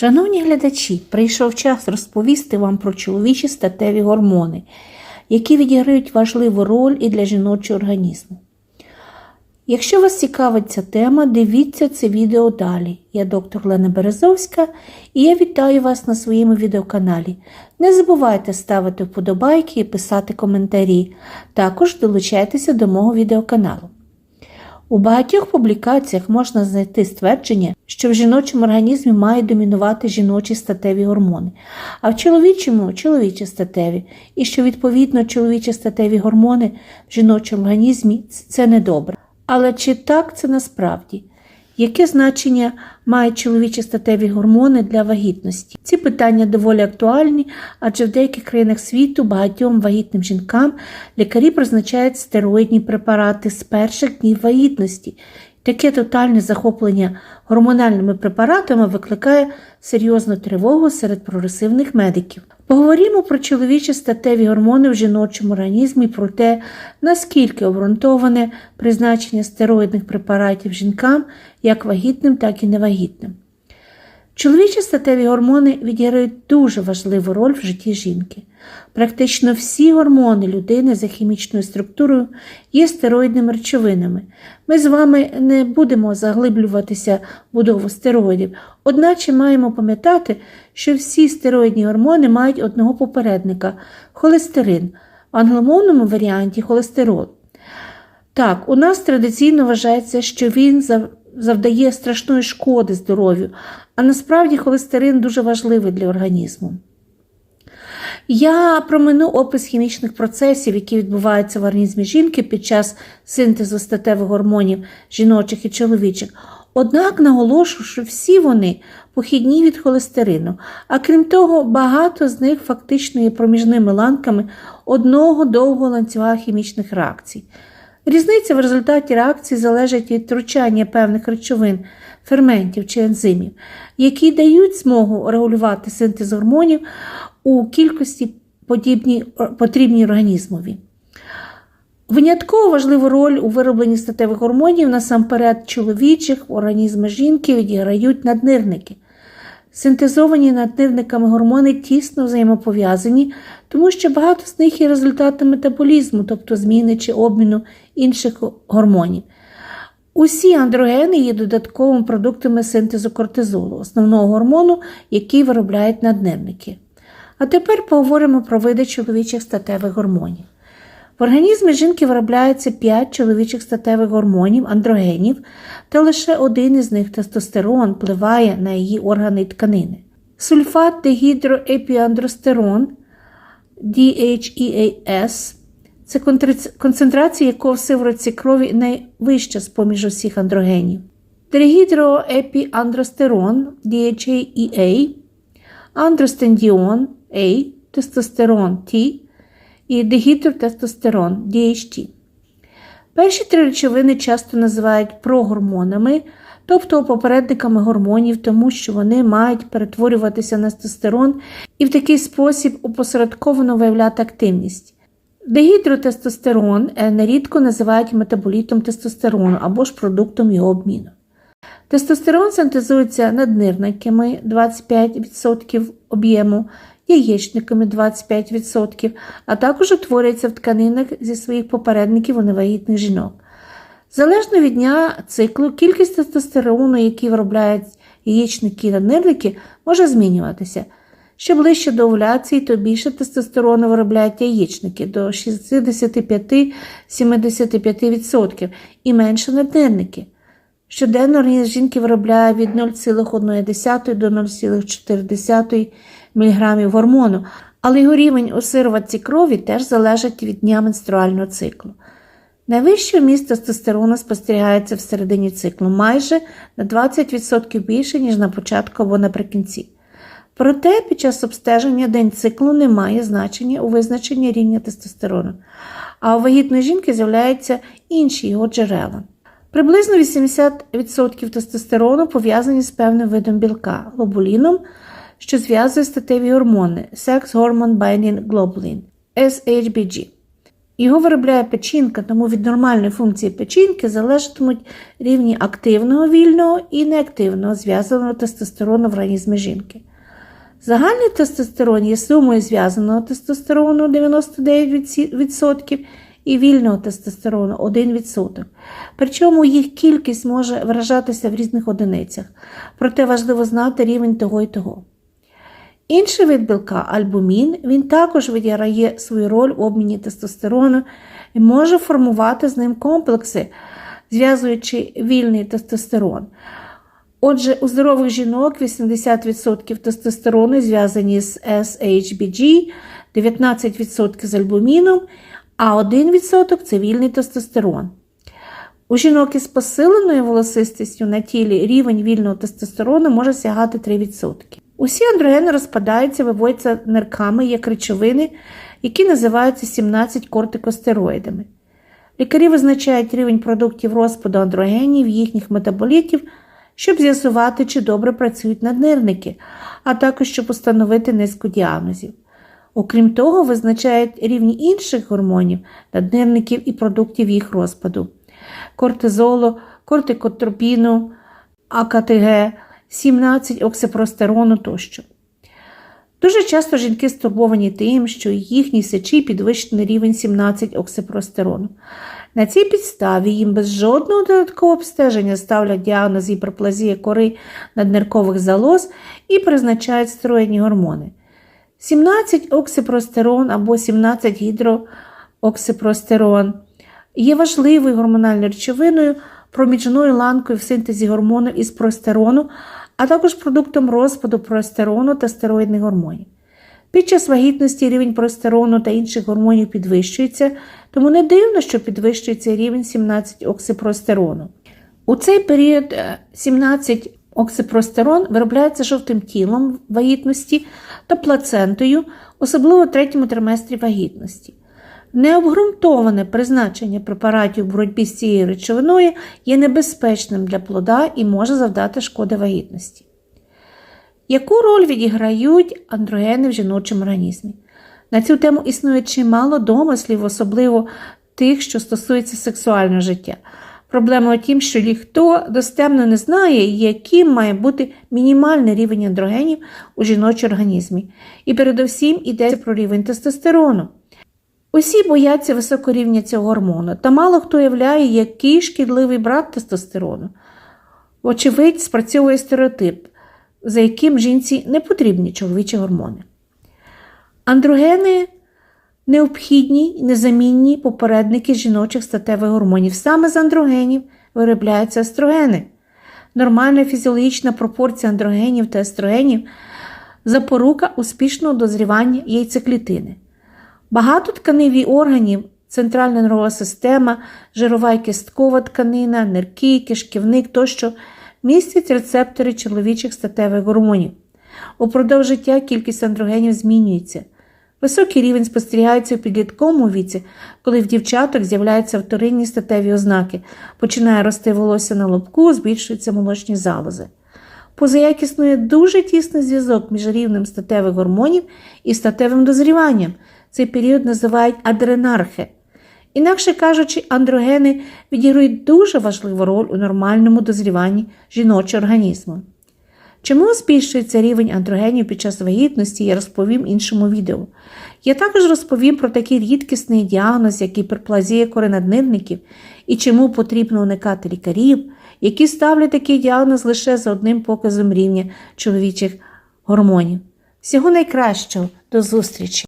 Шановні глядачі, прийшов час розповісти вам про чоловічі статеві гормони, які відіграють важливу роль і для жіночого організму. Якщо вас цікавить ця тема, дивіться це відео далі. Я доктор Лена Березовська і я вітаю вас на своєму відеоканалі. Не забувайте ставити вподобайки і писати коментарі. Також долучайтеся до мого відеоканалу. У багатьох публікаціях можна знайти ствердження, що в жіночому організмі мають домінувати жіночі статеві гормони, а в чоловічому чоловічі статеві, і що відповідно чоловічі статеві гормони в жіночому організмі це недобре. Але чи так це насправді? Яке значення мають чоловічі статеві гормони для вагітності? Ці питання доволі актуальні, адже в деяких країнах світу багатьом вагітним жінкам лікарі призначають стероїдні препарати з перших днів вагітності. Таке тотальне захоплення гормональними препаратами викликає серйозну тривогу серед прогресивних медиків. Поговоримо про чоловічі статеві гормони в жіночому організмі, про те, наскільки обґрунтоване призначення стероїдних препаратів жінкам як вагітним, так і невагітним. Чоловічі статеві гормони відіграють дуже важливу роль в житті жінки. Практично всі гормони людини за хімічною структурою є стероїдними речовинами. Ми з вами не будемо заглиблюватися в будову стероїдів, одначе маємо пам'ятати, що всі стероїдні гормони мають одного попередника холестерин, в англомовному варіанті холестерол. Так, у нас традиційно вважається, що він завдає страшної шкоди здоров'ю, а насправді холестерин дуже важливий для організму. Я промину опис хімічних процесів, які відбуваються в організмі жінки під час синтезу статевих гормонів жіночих і чоловічих. Однак наголошую, що всі вони похідні від холестерину, а крім того, багато з них фактично є проміжними ланками одного довгого ланцюга хімічних реакцій. Різниця в результаті реакції залежить від втручання певних речовин, ферментів чи ензимів, які дають змогу регулювати синтез гормонів у кількості подібні, потрібній організмові. Винятково важливу роль у виробленні статевих гормонів насамперед чоловічих організму жінки відіграють наднирники. Синтезовані наднирниками гормони тісно взаємопов'язані, тому що багато з них є результатом метаболізму, тобто зміни чи обміну інших гормонів. Усі андрогени є додатковими продуктами синтезу кортизолу, основного гормону, який виробляють наднирники. А тепер поговоримо про види чоловічих статевих гормонів. В організмі жінки виробляється 5 чоловічих статевих гормонів, андрогенів, та лише один із них тестостерон впливає на її органи і тканини. Сульфат дегідроепіандростерон DHEAS це концентрація якого в сиворотці крові найвища з поміж усіх андрогенів. Тригідроепіандростерон DHEA, андростендіон A, тестостерон T і дегідротестостерон DHT. Перші три речовини часто називають прогормонами, тобто попередниками гормонів, тому що вони мають перетворюватися на тестостерон і в такий спосіб опосередковано виявляти активність. Дегідротестостерон нерідко називають метаболітом тестостерону або ж продуктом його обміну. Тестостерон синтезується наднирниками 25% об'єму, яєчниками 25%, а також утворюється в тканинах зі своїх попередників у невагітних жінок. Залежно від дня циклу, кількість тестостерону, який виробляють яєчники і наднирники, може змінюватися. Що ближче до овуляції, то більше тестостерону виробляють яєчники до 65-75% і менше наднирники. Щоденно організм жінки виробляє від 0,1 до 0,4 мг гормону, але його рівень у сироватці крові теж залежить від дня менструального циклу. Найвищий вміст тестостерону спостерігається в середині циклу майже на 20% більше, ніж на початку або наприкінці. Проте під час обстеження день циклу не має значення у визначенні рівня тестостерону, а у вагітної жінки з'являються інші його джерела. Приблизно 80% тестостерону пов'язані з певним видом білка глобуліном, що зв'язує статеві гормони Sex Hormone Binding Globulin SHBG. Його виробляє печінка, тому від нормальної функції печінки залежатимуть рівні активного вільного і неактивного зв'язаного тестостерону в організмі жінки. Загальний тестостерон є сумою зв'язаного тестостерону 99% і вільного тестостерону 1%. Причому їх кількість може виражатися в різних одиницях, проте важливо знати рівень того і того. Інший вид білка альбумін, він також відіграє свою роль в обміні тестостерону і може формувати з ним комплекси, зв'язуючи вільний тестостерон. Отже, у здорових жінок 80% тестостерону зв'язані з SHBG, 19% з альбуміном, а 1% це вільний тестостерон. У жінок із посиленою волосистістю на тілі рівень вільного тестостерону може сягати 3%. Усі андрогени розпадаються, виводяться нирками як речовини, які називаються 17 кортикостероїдами. Лікарі визначають рівень продуктів розпаду андрогенів, їхніх метаболітів, щоб з'ясувати, чи добре працюють наднирники, а також щоб установити низку діагнозів. Окрім того, визначають рівні інших гормонів, наднирників і продуктів їх розпаду кортизолу, кортикотропіну, АКТГ, 17 оксипростерону тощо. Дуже часто жінки стурбовані тим, що їхній сечі підвищений рівень 17 оксипростерону. На цій підставі їм без жодного додаткового обстеження ставлять діагноз гіперплазія кори надниркових залоз і призначають стероїдні гормони. 17 оксипростерон або 17 гідрооксипростерон є важливою гормональною речовиною, проміжною ланкою в синтезі гормонів із простерону, а також продуктом розпаду простерону та стероїдних гормонів. Під час вагітності рівень простерону та інших гормонів підвищується, тому не дивно, що підвищується рівень 17 оксипростерону. У цей період е, 17 оксипростерон виробляється жовтим тілом вагітності та плацентою, особливо в третьому триместрі вагітності. Необґрунтоване призначення препаратів в боротьбі з цією речовиною є небезпечним для плода і може завдати шкоди вагітності. Яку роль відіграють андрогени в жіночому організмі? На цю тему існує чимало домислів, особливо тих, що стосуються сексуального життя. Проблема в тім, що ніхто достемно не знає, яким має бути мінімальний рівень андрогенів у жіночому організмі. І передусім йдеться про рівень тестостерону. Усі бояться високого рівня цього гормону, та мало хто уявляє, який шкідливий брат тестостерону. Вочевидь, спрацьовує стереотип, за яким жінці не потрібні чоловічі гормони. Андрогени необхідні і незамінні попередники жіночих статевих гормонів. Саме з андрогенів виробляються естрогени. Нормальна фізіологічна пропорція андрогенів та естрогенів запорука успішного дозрівання яйцеклітини. Багатотканеві органів, центральна нервова система, жирова і кісткова тканина, нирки, кишківник тощо містять рецептори чоловічих статевих гормонів. Упродовж життя кількість андрогенів змінюється. Високий рівень спостерігається у підлітковому віці, коли в дівчаток з'являються вторинні статеві ознаки, починає рости волосся на лобку, збільшуються молочні залози. Позаяк існує дуже тісний зв'язок між рівнем статевих гормонів і статевим дозріванням. Цей період називають адренархе. Інакше кажучи, андрогени відіграють дуже важливу роль у нормальному дозріванні жіночого організму. Чому збільшується рівень андрогенів під час вагітності, я розповім іншому відео. Я також розповім про такий рідкісний діагноз, як гіперплазія коренаднирників, і чому потрібно уникати лікарів, які ставлять такий діагноз лише за одним показом рівня чоловічих гормонів. Всього найкращого, до зустрічі!